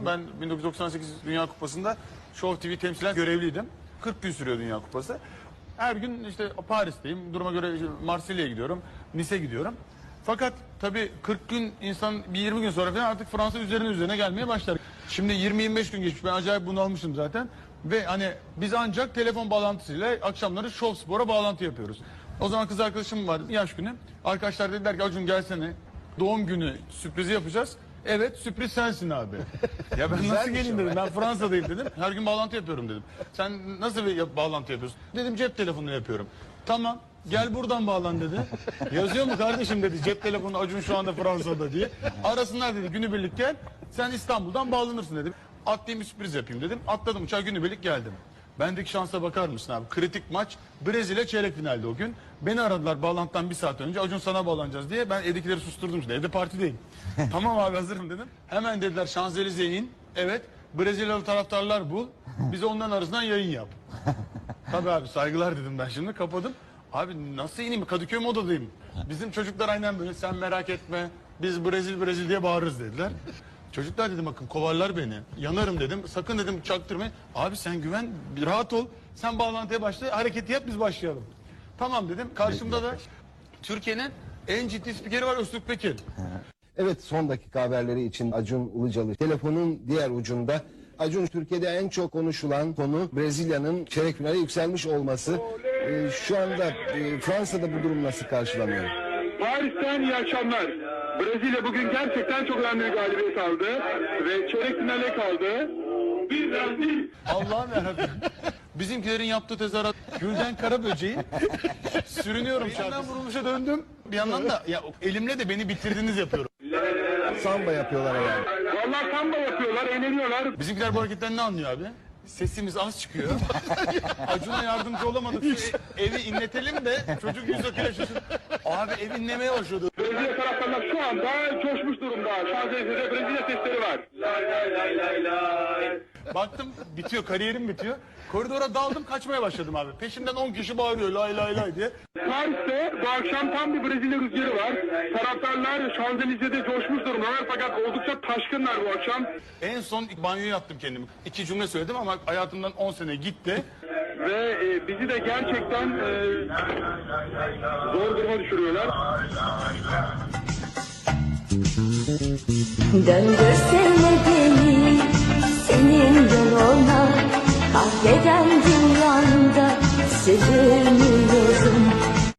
ama ben 1998 Dünya Kupası'nda Show TV temsilen görevliydim. 40 gün sürüyor Dünya Kupası. Her gün işte Paris'teyim. Duruma göre işte Marsilya'ya gidiyorum. Nice gidiyorum. Fakat tabii 40 gün insan bir 20 gün sonra falan artık Fransa üzerine üzerine gelmeye başlar. Şimdi 20-25 gün geçmiş. Ben acayip bunalmışım zaten. Ve hani biz ancak telefon bağlantısıyla akşamları Show Spor'a bağlantı yapıyoruz. O zaman kız arkadaşım var yaş günü. Arkadaşlar dediler ki Acun gelsene. Doğum günü sürprizi yapacağız. Evet sürpriz sensin abi. ya ben nasıl geleyim dedim. Ben Fransa'dayım dedim. Her gün bağlantı yapıyorum dedim. Sen nasıl bir yap- bağlantı yapıyorsun? Dedim cep telefonuyla yapıyorum. Tamam. Gel buradan bağlan dedi. Yazıyor mu kardeşim dedi. Cep telefonu Acun şu anda Fransa'da diye. Arasınlar dedi günübirlik gel. Sen İstanbul'dan bağlanırsın dedim. Atlayayım bir sürpriz yapayım dedim. Atladım uçağa günübirlik geldim. Bendeki şansa bakar mısın abi? Kritik maç. Brezilya çeyrek finalde o gün. Beni aradılar bağlantıdan bir saat önce. Acun sana bağlanacağız diye. Ben evdekileri susturdum şimdi. Evde partideyim. tamam abi hazırım dedim. Hemen dediler Şanzelize'ye in. Evet. Brezilyalı taraftarlar bul. Bize onların arasından yayın yap. Tabii abi saygılar dedim ben şimdi kapadım. Abi nasıl ineyim Kadıköy modadayım. Bizim çocuklar aynen böyle sen merak etme biz Brezil Brezil diye bağırırız dediler. Çocuklar dedim bakın kovarlar beni. Yanarım dedim. Sakın dedim çaktırmayın. Abi sen güven rahat ol. Sen bağlantıya başla hareketi yap biz başlayalım. Tamam dedim. Karşımda da Türkiye'nin en ciddi spikeri var Öztürk Pekin. Evet son dakika haberleri için Acun Ilıcalı. Telefonun diğer ucunda Acun Türkiye'de en çok konuşulan konu Brezilya'nın çeyrek finale yükselmiş olması. Ee, şu anda e, Fransa'da bu durum nasıl karşılanıyor? Paris'ten iyi akşamlar. Brezilya bugün gerçekten çok önemli bir galibiyet aldı ve çeyrek finale kaldı. Bizden değil. Allah'ım yarabbim. Bizimkilerin yaptığı tezahürat Gülden Karaböceği sürünüyorum şarkısı. vuruluşa döndüm. Bir yandan da ya elimle de beni bitirdiniz yapıyorum. Samba yapıyorlar yani. Vallahi samba yapıyorlar, eğleniyorlar. Bizimkiler bu hareketten ne anlıyor abi? Sesimiz az çıkıyor. Acun'a yardımcı olamadık. Şu evi inletelim de çocuk yüz akıyla. Abi ev inlemeye başladı. Brezilya taraftarlar şu anda coşmuş durumda. Şanzelize'de Brezilya sesleri var. Baktım bitiyor kariyerim bitiyor. Koridora daldım kaçmaya başladım abi. Peşimden 10 kişi bağırıyor lay lay lay diye. Paris'te bu akşam tam bir Brezilya rüzgarı var. Taraftarlar Şanzelize'de coşmuş durumdalar fakat oldukça taşkınlar bu akşam. En son banyoya attım kendimi. İki cümle söyledim ama hayatımdan 10 sene gitti. Ve e, bizi de gerçekten e, zor duruma düşürüyorlar. Döndürsene beni senin yoluna Kahreden dünyanda süzül